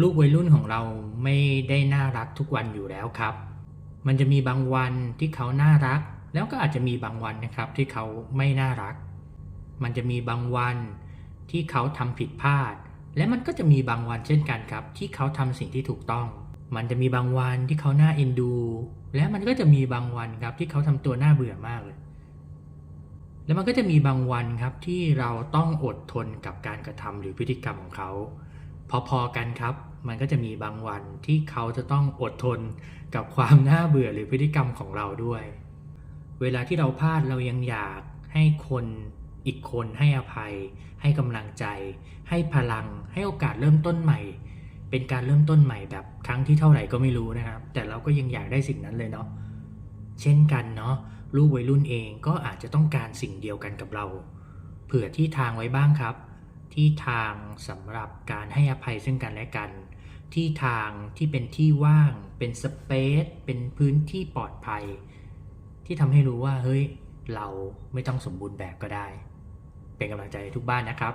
ลูกวัยรุ่นของเราไม่ได้น่ารักทุกวันอยู่แล้วครับ มันจะมีบางวันที่เขาน่ารัก แล้วก็อาจจะมีบางวันนะครับที่เขาไม่น่ารัก มันจะมีบางวันที่เขาทำผิดพลาด และมันก็จะมีบางวันเช่นกันครับ ที่เขาทำสิ่งที่ถูกต้อง มันจะมีบางวันที่เขาน่าเอ็นดู และมันก็จะมีบางวันครับที่เขาทำตัวน่าเบื่อมากเลย แล้วมันก็จะมีบางวันครับที่เราต้องอดทนกับการกระทำหรือพฤติกรรมของเขา พอๆกันครับ มันก็จะมีบางวันที่เขาจะต้องอดทนกับความน่าเบื่อหรือพฤติกรรมของเราด้วย เวลาที่เราพลาดเรายังอยากให้คนอีกคนให้อภัย ให้กำลังใจ ให้พลัง ให้โอกาสเริ่มต้นใหม่ เป็นการเริ่มต้นใหม่แบบครั้งที่เท่าไหร่ก็ไม่รู้นะครับ แต่เราก็ยังอยากได้สิ่งนั้นเลยเนาะเช่นกันเนาะลูกวัยรุ่นเองก็อาจจะต้องการสิ่งเดียวกันกับเรา เผื่อที่ทางไว้บ้างครับ ที่ทางสำหรับการให้อภัยซึ่งกันและกัน ที่ทางที่เป็นที่ว่าง เป็นสเปซเป็นพื้นที่ปลอดภัย ที่ทำให้รู้ว่าเฮ้ยเราไม่ต้องสมบูรณ์แบบก็ได้ เป็นกำลังใจทุกบ้านนะครับ